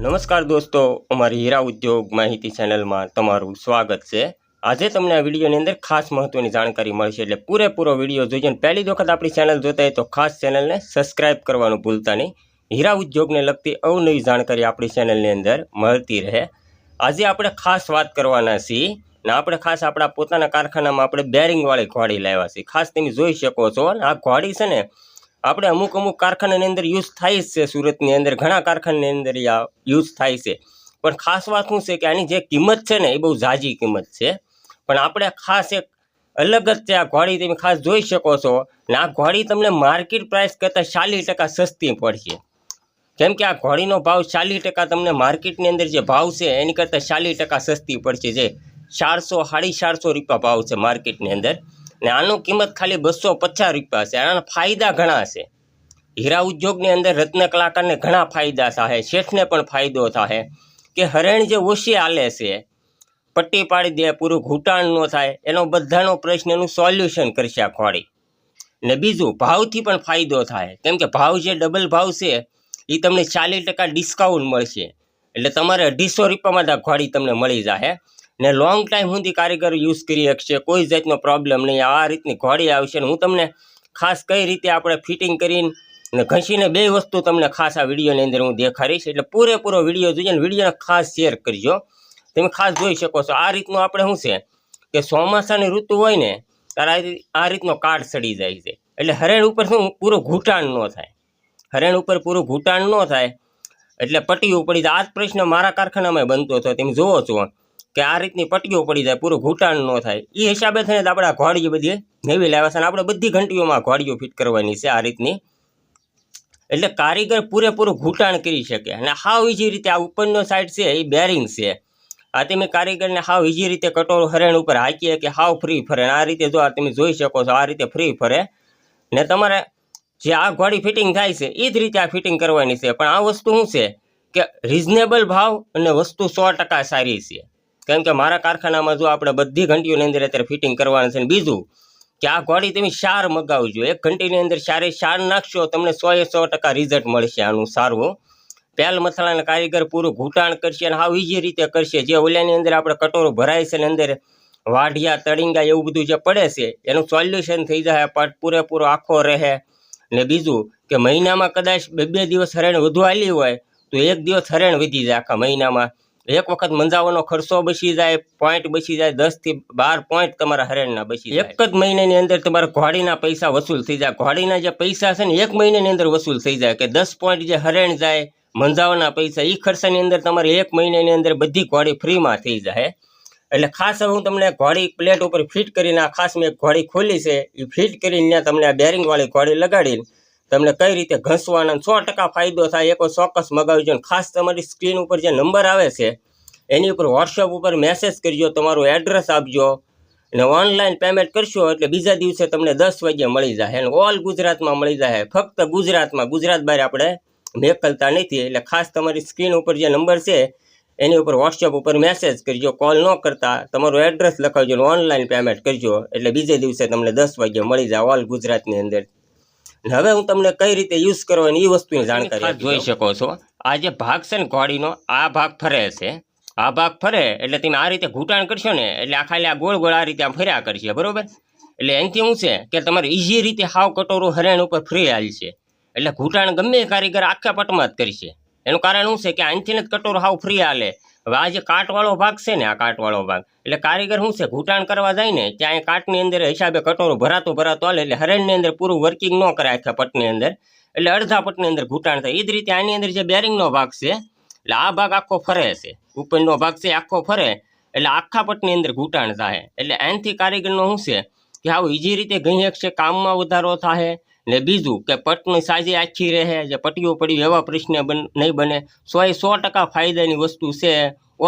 નમસ્કાર દોસ્તો, અમારી હીરા ઉદ્યોગ માહિતી ચેનલમાં તમારું સ્વાગત છે. આજે તમને આ વિડીયોની અંદર ખાસ મહત્વની જાણકારી મળશે, એટલે પૂરેપૂરો વીડિયો જોઈએ પહેલી વખત આપણી ચેનલ જોતા હોય તો ખાસ ચેનલને સબસ્ક્રાઇબ કરવાનું ભૂલતા નહીં. હીરા ઉદ્યોગને લગતી અવનવી જાણકારી આપણી ચેનલની અંદર મળતી રહે. આજે આપણે ખાસ વાત કરવાના છીએ, ને આપણે ખાસ આપણા પોતાના કારખાનામાં આપણે બેરિંગવાળી ઘોડી લાવ્યા છીએ. ખાસ તમે જોઈ શકો છો આ ઘોડી છે ને આપણે અમુક અમુક કારખાનાની અંદર યુઝ થાય છે, સુરતની અંદર ઘણા કારખાનાની અંદર આ યુઝ થાય છે. પણ ખાસ વાત શું છે કે આની જે કિંમત છે ને, એ બહુ ઝાઝી કિંમત છે. પણ આપણે ખાસ એક અલગ જ છે આ ઘોડી તમે ખાસ જોઈ શકો છો ને, આ ઘોડી તમને માર્કેટ પ્રાઇસ કરતાં ચાલીસ ટકા સસ્તી પડશે. કેમ કે આ ઘોડીનો ભાવ ચાલીસ ટકા તમને માર્કેટની અંદર જે ભાવ છે, એની કરતાં ચાલીસ ટકા સસ્તી પડશે. જે ચારસો, સાડી ચારસો રૂપિયા ભાવ છે માર્કેટની અંદર. ને આનું કિંમત ખાલી બસો પચાસ રૂપિયા છે. આના ફાયદા ઘણા છે. હીરા ઉદ્યોગની અંદર રત્ન કલાકારને ઘણા ફાયદા થાય, શેઠને પણ ફાયદો થાય કે હરણ જે ઓછી હાલે છે, પટ્ટી પાડી દે, પૂરું ઘૂંટાણ ન થાય, એનો બધાનો પ્રશ્નનું સોલ્યુશન કરશે ખોડી. ને બીજું, ભાવથી પણ ફાયદો થાય. કેમ કે ભાવ જે ડબલ ભાવ છે એ તમને ચાલીસ ટકા ડિસ્કાઉન્ટ મળશે. એટલે તમારે અઢીસો રૂપિયામાં ઘોડી તમને મળી જાય. ને લોંગ ટાઈમ સુધી કારીગર યુઝ કરી શકશે, કોઈ જાતનો પ્રોબ્લેમ નહીં. આ રીતની ઘોડી આવશે ને હું તમને ખાસ કઈ રીતે આપણે ફિટિંગ કરીને ને ઘસીને બે વસ્તુ તમને ખાસ આ વિડીયોની અંદર હું દેખાડીશ. એટલે પૂરેપૂરો વીડિયો જોઈએ ને વિડીયોને ખાસ શેર કરજો. તમે ખાસ જોઈ શકો છો. આ રીતનું આપણે શું છે કે ચોમાસાની ઋતુ હોય ને ત્યારે આ રીતનો કાટ સડી જાય છે. એટલે હરેણ ઉપર શું, પૂરું ઘૂંટાણ ન થાય. હરેણ ઉપર પૂરું ઘૂંટાણ ન થાય. એટલે પટ્ટીઓ પડી જાય. આ જ પ્રશ્ન મારા કારખાનામાં બનતો હતો. તમે જોવો છો. કે આ રીતની પટ્ટીઓ પડી જાય, પૂરું ઘૂંટાણ ન થાય. એ હિસાબે થઈને આપણે આ ઘોડીઓ બધી નવી લાવ્યા છે અને આપણે બધી ઘંટીઓમાં ઘોડીઓ ફિટ કરવાની છે આ રીતની. એટલે કારીગર પૂરેપૂરું ઘૂંટાણ કરી શકે અને હાવ ઈજી રીતે આ ઉપરનો સાઈડ છે એ બેરિંગ છે. આ તમે કારીગરને હાવ ઇઝી રીતે કટોરો હરણ ઉપર હાકીએ કે હાવ ફ્રી ફરે આ રીતે જો તમે જોઈ શકો છો, આ રીતે ફ્રી ફરે. ને તમારે જે આ ઘોડી ફિટિંગ થાય છે એ જ રીતે આ ફિટિંગ કરવાની છે. પણ આ વસ્તુ શું છે? કે રિઝનેબલ ભાવ અને વસ્તુ સો સારી છે. કેમ કે મારા કારખાનામાં જો આપણે બધી ઘંટીઓની અંદર અત્યારે ફિટિંગ કરવાનું છે અને બીજું, કે આ ઘોડી તમે શાર મગાવજો. એક ઘંટીની અંદર શારે શાર નાખશો, તમને સો એ સો ટકા રિઝલ્ટ મળશે આનું સારું પેલ મસાલાના કારીગર પૂરું ઘૂંટાણ કરશે અને હાવ ઈજી રીતે કરશે. જે ઓલાની અંદર આપણે કટોરો ભરાય છે ને અંદર વાઢિયા, તળિંગા એવું બધું જે પડે છે, એનું સોલ્યુશન થઈ જાય પટ પૂરેપૂરો આખો રહે. ને બીજું, કે મહિનામાં કદાચ બે બે દિવસ હરેણ વધુ આલી હોય, તો એક દિવસ હરેણ વધી જાય આખા મહિનામાં. એક વખત મંજાવાનો ખર્ચો બચી જાય પોઈન્ટ બચી જાય દસથી બાર પોઈન્ટ તમારા હરેણના બચી જાય. એક જ મહિનાની અંદર તમારા ઘોડીના પૈસા વસૂલ થઈ જાય. ઘોડીના જે પૈસા છે ને એક મહિનાની અંદર વસૂલ થઈ જાય કે દસ પોઈન્ટ જે હરેણ જાય મંજાવાના પૈસા એ ખર્ચાની અંદર તમારે એક મહિનાની અંદર બધી ઘોડી ફ્રીમાં થઈ જાય. એટલે ખાસ હવે હું તમને ઘોડી પ્લેટ ઉપર ફિટ કરીને આ ખાસ મેં ઘોડી ખોલી છે એ ફિટ કરીને ત્યાં તમને આ બેરિંગવાળી ઘોડી લગાડીને તમને કઈ રીતે ઘસવાના સો ટકા ફાયદો થાય એક વાર ચોક્કસ મગાવજો અને ખાસ તમારી સ્ક્રીન ઉપર જે નંબર આવે છે, એની ઉપર વોટ્સઅપ ઉપર મેસેજ કરજો, તમારું એડ્રેસ આપજો અને ઓનલાઈન પેમેન્ટ કરશો એટલે બીજા દિવસે તમને દસ વાગ્યે મળી જાય અને ઓલ ગુજરાતમાં મળી જાય. ફક્ત ગુજરાતમાં, ગુજરાત બહાર આપણે મેકલતા નથી એટલે ખાસ તમારી સ્ક્રીન ઉપર જે નંબર છે, એની ઉપર વોટ્સઅપ ઉપર મેસેજ કરજો કોલ ન કરતા તમારું એડ્રેસ લખાવજો અને ઓનલાઈન પેમેન્ટ કરજો એટલે બીજે દિવસે તમને દસ વાગ્યે મળી જાય ઓલ ગુજરાતની અંદર. અને હવે હું તમને કઈ રીતે યુઝ કરવાની એ વસ્તુની જાણકારી જોઈ શકો છો આ જે ભાગ છે ને ઘોડીનો આ ભાગ ફરે છે. આ ભાગ ફરે એટલે તમે આ રીતે ઘૂંટાણ કરશો ને એટલે આ ખાલી આ ગોળ ગોળ આ રીતે આમ ફર્યા કરશે બરોબર? એટલે એનાથી શું છે કે તમારે ઇઝી રીતે હાવ કટોરું હરેણ ઉપર ફ્રી હાલશે એટલે ઘૂંટાણ ગમે કારીગર આખા પટમાં જ કરશે. એનું કારણ શું છે કે આનથી જ કટોરો, હાવ ફ્રી હાલે. હવે આ જે કાટવાળો ભાગ છે ને આ કાટવાળો ભાગ, એટલે કારીગર શું છે, ઘૂંટાણ કરવા જાય ને ત્યાં એ કાટની અંદર હિસાબે કટોરો ભરાતો ભરાતો હાલે, એટલે હરેણની અંદર પૂરું વર્કિંગ ન કરે આખા પટની અંદર, એટલે અડધા પટની અંદર ઘૂંટાણ થાય. એ જ રીતે આની અંદર જે બેરિંગનો ભાગ છે, એટલે આ ભાગ આખો ફરે છે. ઉપરનો ભાગ છે આખો ફરે, એટલે આખા પટની અંદર ઘૂંટાણ થાય. એટલે એનાથી કારીગરનો શું છે, કે આવું ઈજી રીતે ગઈ છે, કામમાં વધારો થાય ને બીજું કે પટની સાજી આખી રહે જે પટ્ટીઓ પડી એવા પ્રશ્ન નહીં બને. સો એ સો ટકા ફાયદાની વસ્તુ છે.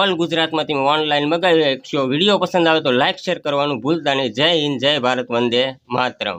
ઓલ ગુજરાતમાં તમે ઓનલાઈન મગાવી શકશો વીડિયો પસંદ આવે તો લાઇક શેર કરવાનું ભૂલતા નહીં. જય હિન્દ, જય ભારત, વંદે માતરમ.